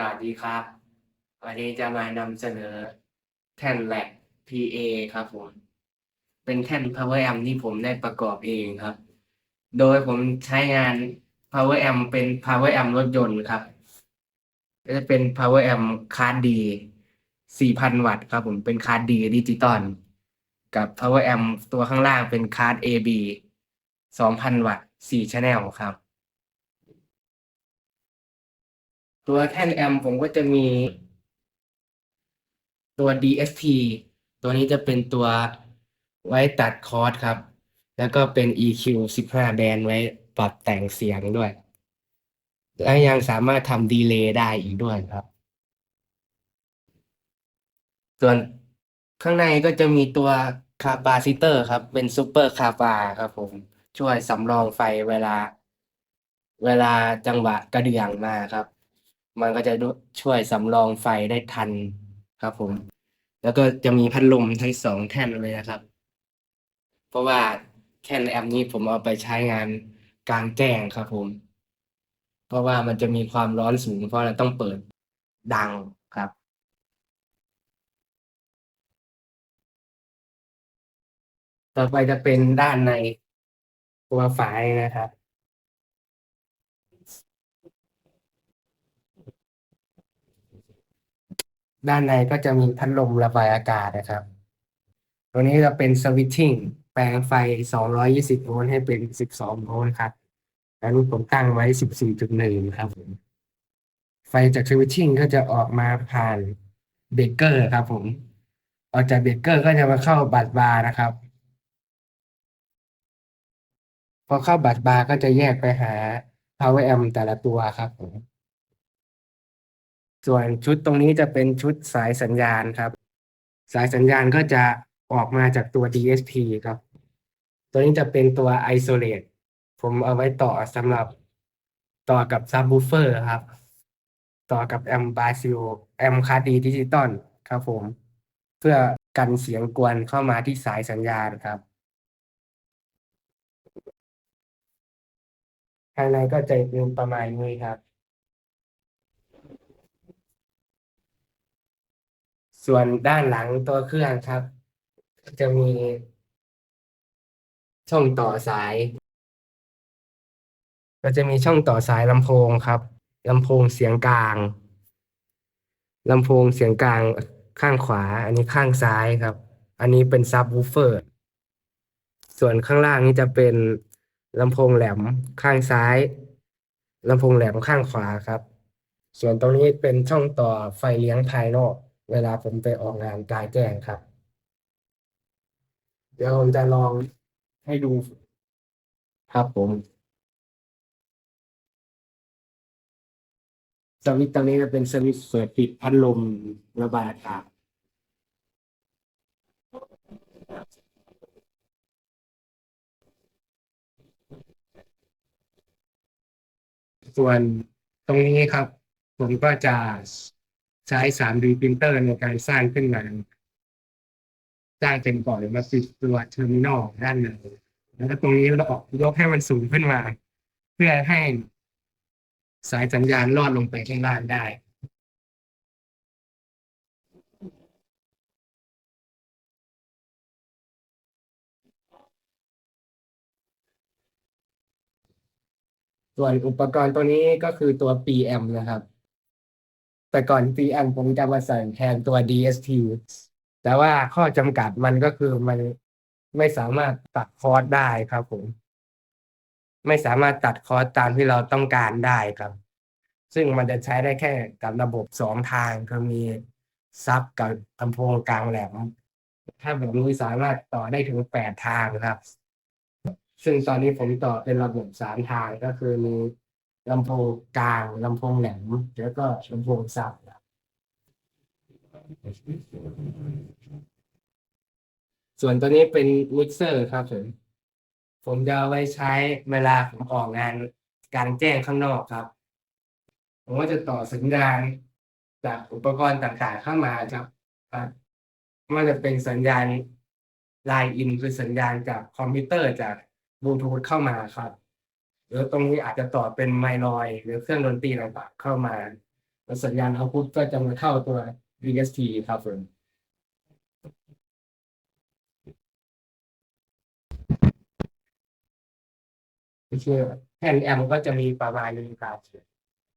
สวัสดีครับ วันนี้จะมานำเสนอแท่นแลก PA ครับผม เป็นแท่น Power Amp ที่ผมได้ประกอบเองครับ โดยผมใช้งาน Power Amp เป็น Power Amp รถยนต์ครับ ก็จะเป็น Power Amp คาร์ดดี 4,000 วัตต์ครับผม เป็นคาร์ดดีดิจิตอล กับ Power Amp ตัวข้างล่างเป็นคาร์ด AB 2,000 วัตต์ 4 channel ครับ ตัวแท่นแอมผมก็จะมี ตัว DSP ตัวนี้จะเป็นตัวไว้ตัดคอร์สครับ แล้วก็เป็น EQ 15 แบนด์ไว้ปรับแต่งเสียงด้วย และยังสามารถทำดีเลย์ได้อีกด้วยครับ ส่วนข้างในก็จะมีตัวคาปาซิเตอร์ครับ เป็นซูเปอร์คาปาครับผม ช่วยสำรองไฟเวลา เวลาจังหวะกระเดื่องมาครับ มันก็จะช่วยสำรองไฟได้ทันครับผม แล้วก็จะมีพัดลมทั้งสองแท่นเลยนะครับ เพราะว่าแท่นแอมป์นี้ผมเอาไปใช้งานกลางแจ้งครับผม เพราะว่ามันจะมีความร้อนสูงเพราะเราต้องเปิดดังครับต่อไปจะเป็นด้านในตัวฝายนะครับ ด้านในก็จะมีพัดลมระบายอากาศนะครับตัวนี้จะเป็นสวิตชิ่งแปลงไฟ 220 โวลต์ให้เป็น 12 โวลต์ครับแล้วนี้ผมตั้งไว้ 14.1 ครับผม ไฟจากสวิตชิ่งก็จะออกมาผ่านเบรกเกอร์ครับผม ออกจากเบรกเกอร์ก็จะมาเข้าบัสบาร์นะครับ พอเข้าบัสบาร์ก็จะแยกไปหา power amp แต่ละตัวครับผม ส่วนชุดตรงนี้จะเป็นชุดสายสัญญาณครับ สายสัญญาณก็จะออกมาจากตัว DSP ครับ ตัวนี้จะเป็นตัว isolate ผมเอาไว้ต่อสำหรับต่อกับ subwoofer ครับ ต่อกับแอมบาซิโอแอมคาดีดิจิตอลครับผม เพื่อกันเสียงกวนเข้ามาที่สายสัญญาณครับภายในก็จะเป็นประมาณนี้ครับ ส่วนด้านหลังตัวเครื่องครับ จะมีช่องต่อสาย ก็จะมีช่องต่อสายลำโพงครับลำโพงเสียงกลางลำโพงเสียงกลางข้างขวา อันนี้ข้างซ้ายครับ อันนี้เป็นซับวูเฟอร์ ส่วนข้างล่างนี้จะเป็นลำโพงแหลมข้างซ้ายลำโพงแหลมข้างขวาครับ ส่วนตรงนี้เป็นช่องต่อไฟเลี้ยงภายนอก เวลาผมไปออกงานกลางแจ้งครับ เดี๋ยวผมจะลองให้ดูครับผมสวิตช์ตรงนี้จะเป็นสวิตช์เปิดปิดพัดลมระบายอากาศส่วนตรงนี้ครับ ผมก็จะ ใช้ 3D printer ในการสร้างขึ้นมาสร้างเป็นก่อนมาติดตัวเทอร์มินอลด้านในแล้วก็ตรงนี้เราออกยกให้มันสูงขึ้นมา เพื่อให้สายสัญญาณลอดลงไปข้างล่างได้ส่วนอุปกรณ์ตัวนี้ก็คือตัว PM นะครับ แต่ก่อน PM ผมจะมาใส่แทนตัว DSP แต่ว่าข้อจำกัดมันก็คือมันไม่สามารถตัดคอร์สได้ครับผม ไม่สามารถตัดคอร์สตามที่เราต้องการได้ครับ ซึ่งมันจะใช้ได้แค่กับระบบสองทางคือมีซับกับลำโพงกลางแหลมถ้าแบบนี้สามารถต่อได้ถึงแปดทางครับ ซึ่งตอนนี้ผมต่อเป็นระบบสามทางก็คือมี ลำโพงกลางลำโพงแหลมแล้วก็ลำโพงซับครับส่วนตัวนี้เป็นมิกเซอร์ครับผมผมจะเอาไว้ใช้เวลาผมออกงานกลารแจ้งข้างนอกครับ ผมก็จะต่อสัญญาณจากอุปกรณ์ต่างๆเข้ามาครับมันจะเป็นสัญญาณไลน์อินคือสัญญาณจากคอมพิวเตอร์จากบลูทูธเข้ามาครับ หรือตรงนี้อาจจะต่อเป็นไมโลอย หรือเครื่องดนตรีต่างๆเข้ามาแล้วสัญญาณเอาพุทก็จะมาเข้าตัว VST ครับผมโอเคแผ่นแอมก็จะมีประมาณนี้ครับ